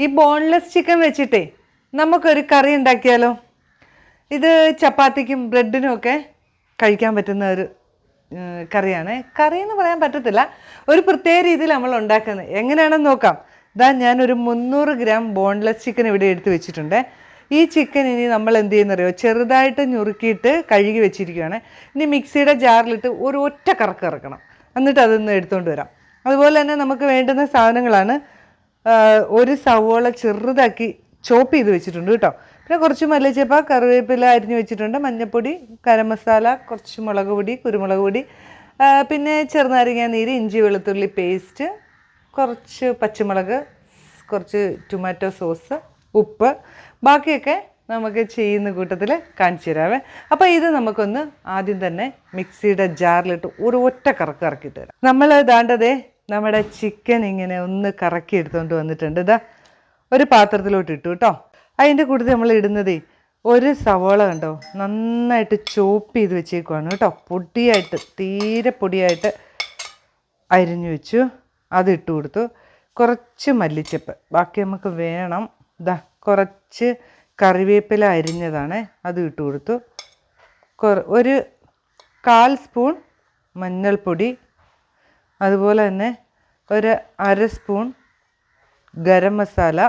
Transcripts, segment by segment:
ഈ boneless chicken വെച്ചിട്ടേ നമുക്കൊരു കറി ഉണ്ടാക്കിയാലോ? ഇത് ചപ്പാത്തിക്കും ബ്രെഡിനും ഒക്കെ കഴിക്കാൻ പറ്റുന്ന ഒരു കറിയാണ്. കറി എന്ന് പറയാൻ പറ്റത്തില്ല. ഒരു പ്രത്യേക രീതിയിൽ നമ്മൾ ഉണ്ടാക്കുന്നത്. എങ്ങനെയാണെന്ന് നോക്കാം. ഇതാ ഞാനൊരു മുന്നൂറ് ഗ്രാം ബോൺലെസ് ചിക്കൻ ഇവിടെ എടുത്ത് വെച്ചിട്ടുണ്ട്. ഈ ചിക്കൻ ഇനി നമ്മൾ എന്ത് ചെയ്യുന്നറിയോ? ചെറുതായിട്ട് ഞുറുക്കിയിട്ട് കഴുകി വെച്ചിരിക്കുകയാണ്. ഇനി മിക്സിയുടെ ജാറിലിട്ട് ഒരു ഒറ്റ കറക്ക് ഇറക്കണം. എന്നിട്ട് അതൊന്ന് എടുത്തുകൊണ്ട് വരാം. അതുപോലെ തന്നെ നമുക്ക് വേണ്ടുന്ന സാധനങ്ങളാണ് ഒരു സവോള ചെറുതാക്കി ചോപ്പ് ചെയ്ത് വെച്ചിട്ടുണ്ട് കേട്ടോ. പിന്നെ കുറച്ച് മല്ലിച്ചപ്പ കറിവേപ്പില അരിഞ്ഞ് വെച്ചിട്ടുണ്ട്. മഞ്ഞൾപ്പൊടി കരമസാല മസാല കുറച്ച് മുളക് പൊടി കുരുമുളക് പൊടി പിന്നെ ചെറുനാരങ്ങ നീര് ഇഞ്ചി വെളുത്തുള്ളി പേസ്റ്റ് കുറച്ച് പച്ചമുളക് കുറച്ച് ടൊമാറ്റോ സോസ് ഉപ്പ്. ബാക്കിയൊക്കെ നമുക്ക് ചെയ്യുന്ന കൂട്ടത്തിൽ കാണിച്ചു തരാമേ അപ്പോൾ ഇത് നമുക്കൊന്ന് ആദ്യം തന്നെ മിക്സിയുടെ ജാറിലിട്ട് ഒരു ഒറ്റ കറക്ക് ഇറക്കിയിട്ട് തരാം. നമ്മൾ ദാണ്ടതേ നമ്മുടെ ചിക്കൻ ഇങ്ങനെ ഒന്ന് കറക്കി എടുത്തുകൊണ്ട് വന്നിട്ടുണ്ട്. ഇതാ ഒരു പാത്രത്തിലോട്ട് ഇട്ടു കേട്ടോ അതിന്റെ കൂട്ടത്തിൽ നമ്മൾ ഇടുന്നതേ ഒരു സവോള കണ്ടോ? നന്നായിട്ട് ചോപ്പ് ചെയ്ത് വെച്ചേക്കുവാണ് കേട്ടോ പൊടിയായിട്ട് തീരെ പൊടിയായിട്ട് അരിഞ്ഞു വെച്ചു. അത് ഇട്ട് കൊടുത്തു. കുറച്ച് മല്ലിച്ചപ്പ്. ബാക്കി നമുക്ക് വേണം. ഇതാ കുറച്ച് കറിവേപ്പില അരിഞ്ഞതാണ്. അത് ഇട്ട് കൊടുത്തു. ഒരു കാൽ സ്പൂൺ മഞ്ഞൾപ്പൊടി അതുപോലെ തന്നെ ഒരു അര സ്പൂൺ ഗരം മസാല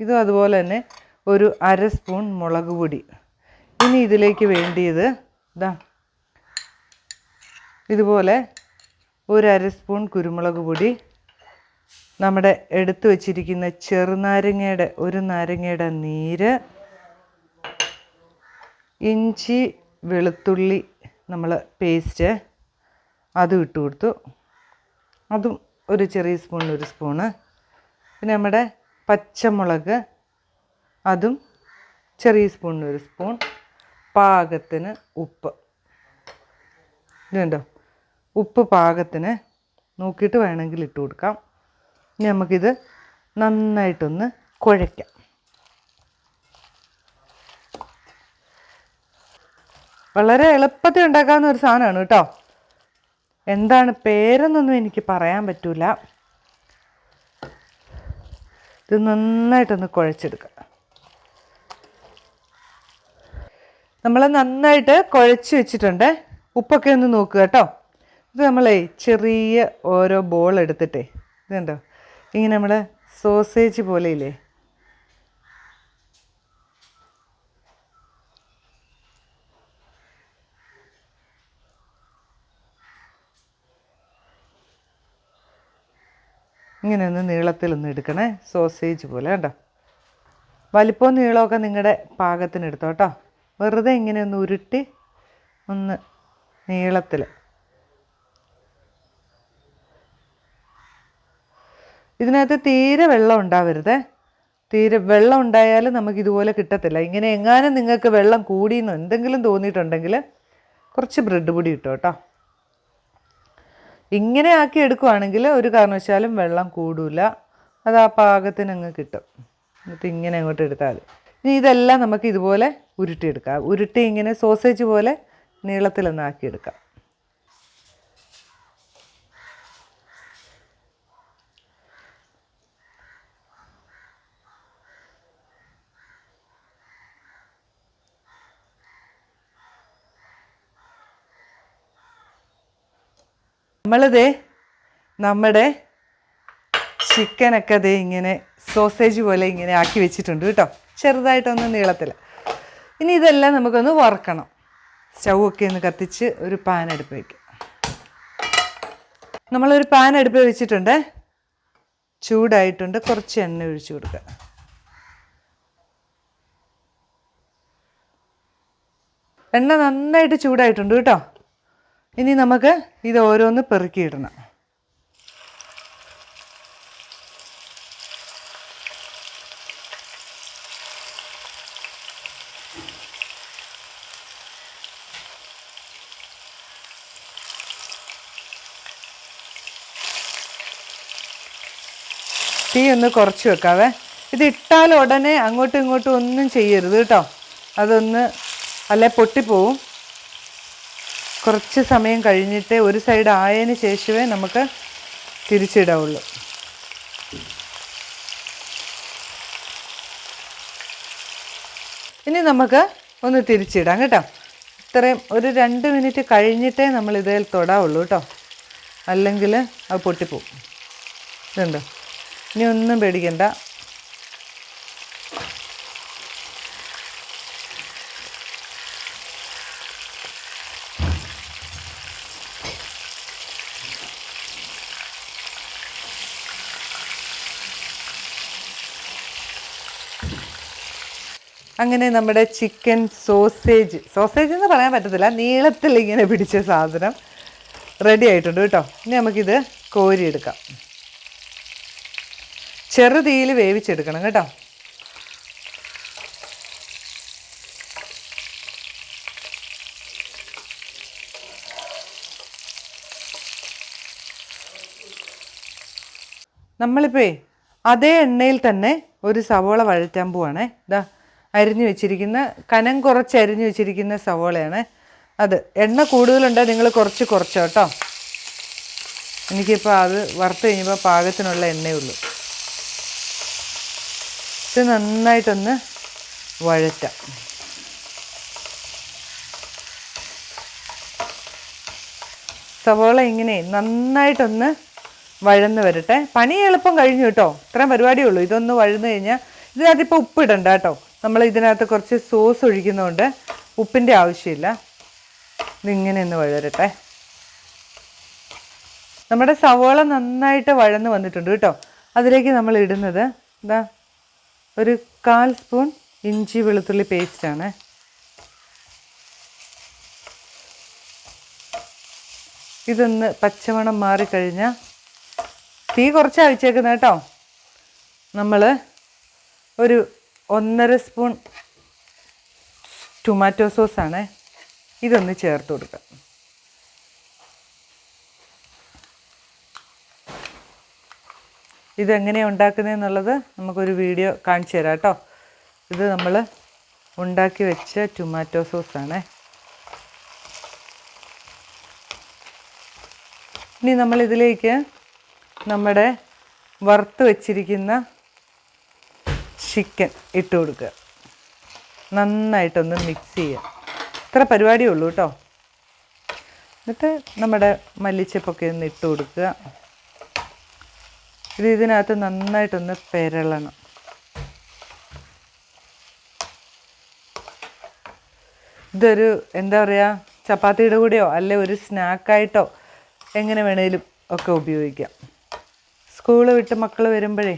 ഇതും അതുപോലെ തന്നെ ഒരു അര സ്പൂൺ മുളക് പൊടി. ഇനി ഇതിലേക്ക് വേണ്ടിയത് ഇതാ ഇതുപോലെ ഒരു അര സ്പൂൺ കുരുമുളക് പൊടി. നമ്മുടെ എടുത്തു വച്ചിരിക്കുന്ന ചെറുനാരങ്ങയുടെ ഒരു നാരങ്ങയുടെ നീര് ഇഞ്ചി വെളുത്തുള്ളി നമ്മൾ പേസ്റ്റ് അതും ഇട്ട് കൊടുത്തു അതും ഒരു ചെറിയ സ്പൂൺ ഒരു സ്പൂണ് പിന്നെ നമ്മുടെ പച്ചമുളക് അതും ചെറിയ സ്പൂണിന് ഒരു സ്പൂൺ പാകത്തിന് ഉപ്പ്. ഇതുണ്ടോ ഉപ്പ് പാകത്തിന് നോക്കിയിട്ട് വേണമെങ്കിൽ ഇട്ട് കൊടുക്കാം. ഇനി നമുക്കിത് നന്നായിട്ടൊന്ന് കുഴയ്ക്കാം. വളരെ എളുപ്പത്തിൽ ഉണ്ടാക്കാവുന്ന ഒരു സാധനമാണ് കേട്ടോ. എന്താണ് പേരെന്നൊന്നും എനിക്ക് പറയാൻ പറ്റൂല. ഇത് നന്നായിട്ടൊന്ന് കുഴച്ചെടുക്കുക നമ്മൾ നന്നായിട്ട് കുഴച്ച് വെച്ചിട്ടുണ്ട്. ഉപ്പൊക്കെ ഒന്ന് നോക്കുക കേട്ടോ. ഇത് നമ്മളേ ചെറിയ ഓരോ ബോൾ എടുത്തിട്ടേ. ഇതുണ്ടോ? ഇങ്ങനെ നമ്മൾ സോസേജ് പോലെ ഇല്ലേ ഇങ്ങനെ ഒന്ന് നീളത്തിലൊന്ന് എടുക്കണേ. സോസേജ് പോലെ കേട്ടോ വലിപ്പവും നീളമൊക്കെ നിങ്ങളുടെ പാകത്തിന് എടുത്തോ കേട്ടോ. വെറുതെ ഇങ്ങനെ ഒന്ന് ഉരുട്ടി ഒന്ന് നീളത്തിൽ ഇതിനകത്ത് തീരെ വെള്ളം ഉണ്ടാവരുത്. തീരെ വെള്ളം ഉണ്ടായാലും നമുക്ക് ഇതുപോലെ കിട്ടത്തില്ല. ഇങ്ങനെ എങ്ങാനും നിങ്ങൾക്ക് വെള്ളം കൂടിയെന്നോ എന്തെങ്കിലും തോന്നിയിട്ടുണ്ടെങ്കിൽ കുറച്ച് ബ്രെഡ് പൊടി ഇട്ടോ കേട്ടോ. ഇങ്ങനെ ആക്കി എടുക്കുവാണെങ്കിൽ ഒരു കാരണവശാലും വെള്ളം കൂടില്ല അത് ആ പാകത്തിന് അങ്ങ് കിട്ടും. എന്നിട്ട് ഇങ്ങനെ അങ്ങോട്ട് എടുത്താൽ ഇനി ഇതെല്ലാം നമുക്ക് ഇതുപോലെ ഉരുട്ടിയെടുക്കാം. ഉരുട്ടി ഇങ്ങനെ സോസേജ് പോലെ നീളത്തിലൊന്ന് നമ്മളിതേ നമ്മുടെ ചിക്കനൊക്കെ ദേ ഇങ്ങനെ സോസേജ് പോലെ ഇങ്ങനെ ആക്കി വെച്ചിട്ടുണ്ട് കേട്ടോ. ചെറുതായിട്ടൊന്ന് നീളത്തിൽ ഇനി ഇതെല്ലാം നമുക്കൊന്ന് വറുക്കണം. സ്റ്റൗ ഒക്കെ ഒന്ന് കത്തിച്ച് ഒരു പാൻ അടുപ്പ് വയ്ക്കും നമ്മളൊരു പാൻ അടുപ്പ് വെച്ചിട്ടുണ്ട്. ചൂടായിട്ടുണ്ട്. കുറച്ച് എണ്ണ ഒഴിച്ചു കൊടുക്കുക. എണ്ണ നന്നായിട്ട് ചൂടായിട്ടുണ്ട് കേട്ടോ. ഇനി നമുക്ക് ഇത് ഓരോന്ന് പെറുക്കിയിടണം. തീ ഒന്ന് കുറച്ച് വെക്കാവേ. ഇത് ഇട്ടാൽ ഉടനെ അങ്ങോട്ടും ഇങ്ങോട്ടും ഒന്നും ചെയ്യരുത് കേട്ടോ. അതൊന്ന് അല്ലെ പൊട്ടിപ്പോവും. കുറച്ച് സമയം കഴിഞ്ഞിട്ട് ഒരു സൈഡ് ആയതിന് ശേഷമേ നമുക്ക് തിരിച്ചിടാവുള്ളൂ. ഇനി നമുക്ക് ഒന്ന് തിരിച്ചിടാം കേട്ടോ. ഇത്രയും ഒരു രണ്ട് മിനിറ്റ് കഴിഞ്ഞിട്ടേ നമ്മൾ ഇതേ തൊടാവുള്ളൂ കേട്ടോ. അല്ലെങ്കിൽ അത് പൊട്ടിപ്പോവും. ഇതുണ്ടോ? ഇനി ഒന്നും പേടിക്കണ്ട. അങ്ങനെ നമ്മുടെ ചിക്കൻ സോസേജ് സോസേജ് എന്ന് പറയാൻ പറ്റത്തില്ല. നീളത്തിൽ ഇങ്ങനെ പിടിച്ച സാധനം റെഡി ആയിട്ടുണ്ട് കേട്ടോ. ഇനി നമുക്കിത് കോരിയെടുക്കാം. ചെറുതീയിൽ വേവിച്ചെടുക്കണം കേട്ടോ. നമ്മളിപ്പോൾ അതേ എണ്ണയിൽ തന്നെ ഒരു സവോള വഴറ്റാൻ പോവാണേ. ഇതാ അരിഞ്ഞു വെച്ചിരിക്കുന്ന കനം കുറച്ച് അരിഞ്ഞു വെച്ചിരിക്കുന്ന സവോളയാണ് അത്. എണ്ണ കൂടുതലുണ്ടോ നിങ്ങൾ കുറച്ച് കുറച്ചോ കേട്ടോ എനിക്കിപ്പോൾ അത് വറുത്ത് കഴിഞ്ഞപ്പോൾ പാകത്തിനുള്ള എണ്ണയുള്ളൂ ഇത് നന്നായിട്ടൊന്ന് വഴറ്റാം. സവോള ഇങ്ങനെ നന്നായിട്ടൊന്ന് വഴന്ന് വരട്ടെ. പണി എളുപ്പം കഴിഞ്ഞു കേട്ടോ. ഇത്രയും പരിപാടിയുള്ളൂ ഇതൊന്ന് വഴന്നു കഴിഞ്ഞാൽ ഇതിനകത്ത് ഇപ്പോൾ ഉപ്പിടണ്ട കേട്ടോ. നമ്മൾ ഇതിനകത്ത് കുറച്ച് സോസ് ഒഴിക്കുന്നതുകൊണ്ട് ഉപ്പിന്റെ ആവശ്യമില്ല. ഇതിങ്ങനെ ഒന്ന് വഴരട്ടെ നമ്മുടെ സവോള നന്നായിട്ട് വഴന്ന് വന്നിട്ടുണ്ട് കേട്ടോ. അതിലേക്ക് നമ്മൾ ഇടുന്നത് ഇതാ ഒരു കാൽ സ്പൂൺ ഇഞ്ചി വെളുത്തുള്ളി പേസ്റ്റാണ് ഇതൊന്ന് പച്ചമണം മാറിക്കഴിഞ്ഞാൽ തീ കുറച്ച് വെച്ചേക്കുന്നത് കേട്ടോ. നമ്മൾ ഒരു ഒന്നര സ്പൂൺ ടൊമാറ്റോ സോസാണ് ഇതൊന്ന് ചേർത്ത് കൊടുക്കുക. ഇതെങ്ങനെയാണ് ഉണ്ടാക്കുന്നതെന്നുള്ളത് നമുക്കൊരു വീഡിയോ കാണിച്ചു തരാം കേട്ടോ. ഇത് നമ്മൾ ഉണ്ടാക്കി വെച്ച ടൊമാറ്റോ സോസാണ് ഇനി നമ്മളിതിലേക്ക് നമ്മുടെ വറുത്ത് വെച്ചിരിക്കുന്ന ചിക്കൻ ഇട്ട് കൊടുക്കുക. നന്നായിട്ടൊന്ന് മിക്സ് ചെയ്യുക. ഇത്ര പരിപാടിയേ ഉള്ളൂ കേട്ടോ. എന്നിട്ട് നമ്മുടെ മല്ലിച്ചപ്പൊക്കെ ഒന്ന് ഇട്ട് കൊടുക്കുക. ഇത് ഇതിനകത്ത് നന്നായിട്ടൊന്ന് പെരളണം. ഇതൊരു എന്താ പറയുക ചപ്പാത്തിയുടെ കൂടെയോ അല്ലെ ഒരു സ്നാക്കായിട്ടോ എങ്ങനെ വേണേലും ഒക്കെ ഉപയോഗിക്കാം. സ്കൂൾ വിട്ട് മക്കൾ വരുമ്പോഴേ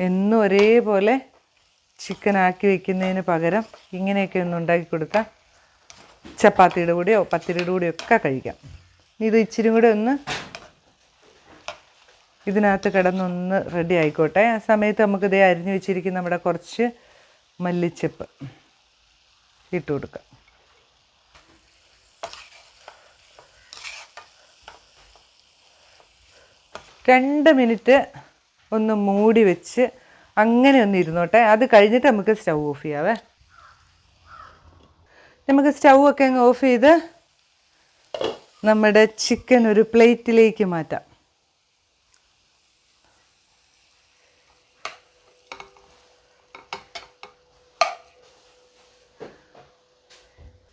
എന്നും ഒരേപോലെ ചിക്കൻ ആക്കി വെക്കുന്നതിന് പകരം ഇങ്ങനെയൊക്കെ ഒന്ന് ഉണ്ടാക്കി കൊടുക്കാം ചപ്പാത്തിയുടെ കൂടെയോ പത്തിരിയുടെ കൂടെയോ ഒക്കെ കഴിക്കാം. ഇത് ഇച്ചിരി കൂടെ ഒന്ന് ഇതിനകത്ത് കിടന്നൊന്ന് റെഡി ആയിക്കോട്ടെ. ആ സമയത്ത് നമുക്ക് ഇതേ അരിഞ്ഞു വെച്ചിരിക്കുന്ന നമ്മുടെ കുറച്ച് മല്ലിച്ചപ്പ് ഇട്ട് കൊടുക്കാം. രണ്ട് മിനിറ്റ് ഒന്ന് മൂടി വെച്ച് അങ്ങനെ ഒന്ന് ഇരുന്നോട്ടെ. അത് കഴിഞ്ഞിട്ട് നമുക്ക് സ്റ്റൗ ഓഫ് ചെയ്യാവേ. നമുക്ക് സ്റ്റൗ ഒക്കെ അങ്ങ് ഓഫ് ചെയ്ത് നമ്മുടെ ചിക്കൻ ഒരു പ്ലേറ്റിലേക്ക് മാറ്റാം.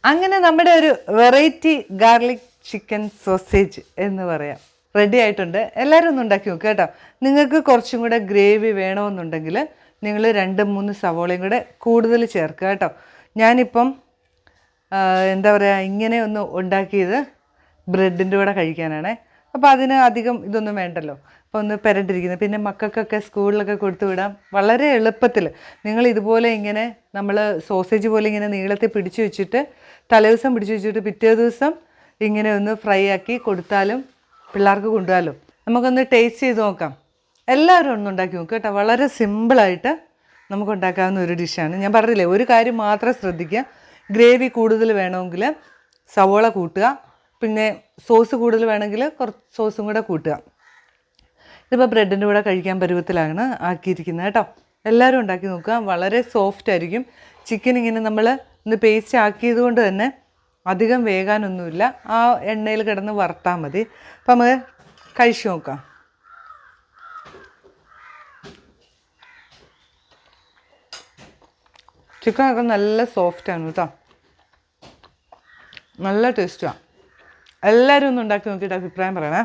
അങ്ങനെ നമ്മുടെ ഒരു വെറൈറ്റി ഗാർലിക് ചിക്കൻ സോസേജ് എന്ന് പറയാം. റെഡി ആയിട്ടുണ്ട്. എല്ലാവരും ഒന്ന് ഉണ്ടാക്കി നോക്കുക കേട്ടോ. നിങ്ങൾക്ക് കുറച്ചും കൂടെ ഗ്രേവി വേണമെന്നുണ്ടെങ്കിൽ നിങ്ങൾ രണ്ട് മൂന്ന് സവോളയും കൂടെ കൂടുതൽ ചേർക്കുക കേട്ടോ. ഞാനിപ്പം എന്താ പറയുക ഇങ്ങനെ ഒന്ന് ഉണ്ടാക്കിയത് ബ്രെഡിന്റെ കൂടെ കഴിക്കാനാണേ. അപ്പോൾ അതിന് അധികം ഇതൊന്നും വേണ്ടല്ലോ. അപ്പോൾ ഒന്ന് പെരണ്ടിരിക്കുന്നത് പിന്നെ മക്കൾക്കൊക്കെ സ്കൂളിലൊക്കെ കൊടുത്തു വിടാം. വളരെ എളുപ്പത്തിൽ. നിങ്ങൾ ഇതുപോലെ ഇങ്ങനെ നമ്മൾ സോസേജ് പോലെ ഇങ്ങനെ നീളത്തിൽ പിടിച്ചു വെച്ചിട്ട് തലേ ദിവസം പിടിച്ചു വെച്ചിട്ട് പിറ്റേ ദിവസം ഇങ്ങനെ ഒന്ന് ഫ്രൈ ആക്കി കൊടുത്താലും പിള്ളേർക്ക് കൊണ്ടുപോകാമല്ലോ നമുക്കൊന്ന് ടേസ്റ്റ് ചെയ്ത് നോക്കാം. എല്ലാവരും ഒന്ന് ഉണ്ടാക്കി നോക്കുക കേട്ടോ. വളരെ സിമ്പിളായിട്ട് നമുക്ക് ഉണ്ടാക്കാവുന്ന ഒരു ഡിഷാണ് ഞാൻ പറഞ്ഞില്ലേ ഒരു കാര്യം മാത്രം ശ്രദ്ധിക്കുക. ഗ്രേവി കൂടുതൽ വേണമെങ്കിൽ സവോള കൂട്ടുക. പിന്നെ സോസ് കൂടുതൽ വേണമെങ്കിൽ കുറച്ച് സോസും കൂടെ കൂട്ടുക. ഇതിപ്പോൾ ബ്രെഡിന്റെ കൂടെ കഴിക്കാൻ പരുവത്തിലാണ് ആക്കിയിരിക്കുന്നത് കേട്ടോ. എല്ലാവരും ഉണ്ടാക്കി നോക്കുക. വളരെ സോഫ്റ്റ് ആയിരിക്കും. ചിക്കൻ ഇങ്ങനെ നമ്മൾ ഇന്ന് പേസ്റ്റ് ആക്കിയത് കൊണ്ട് തന്നെ അധികം വേകാനൊന്നുമില്ല. ആ എണ്ണയിൽ കിടന്ന് വറുത്താൽ മതി. അപ്പം നമുക്ക് കഴിച്ചു നോക്കാം. ചിക്കനൊക്കെ നല്ല സോഫ്റ്റാണ് കേട്ടോ. നല്ല ടേസ്റ്റുമാണ് എല്ലാവരും ഒന്ന് ഉണ്ടാക്കി നോക്കിയിട്ട് അഭിപ്രായം പറയണേ.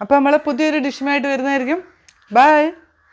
അപ്പോൾ നമ്മൾ പുതിയൊരു ഡിഷുമായിട്ട് വരുന്നതായിരിക്കും. ബൈ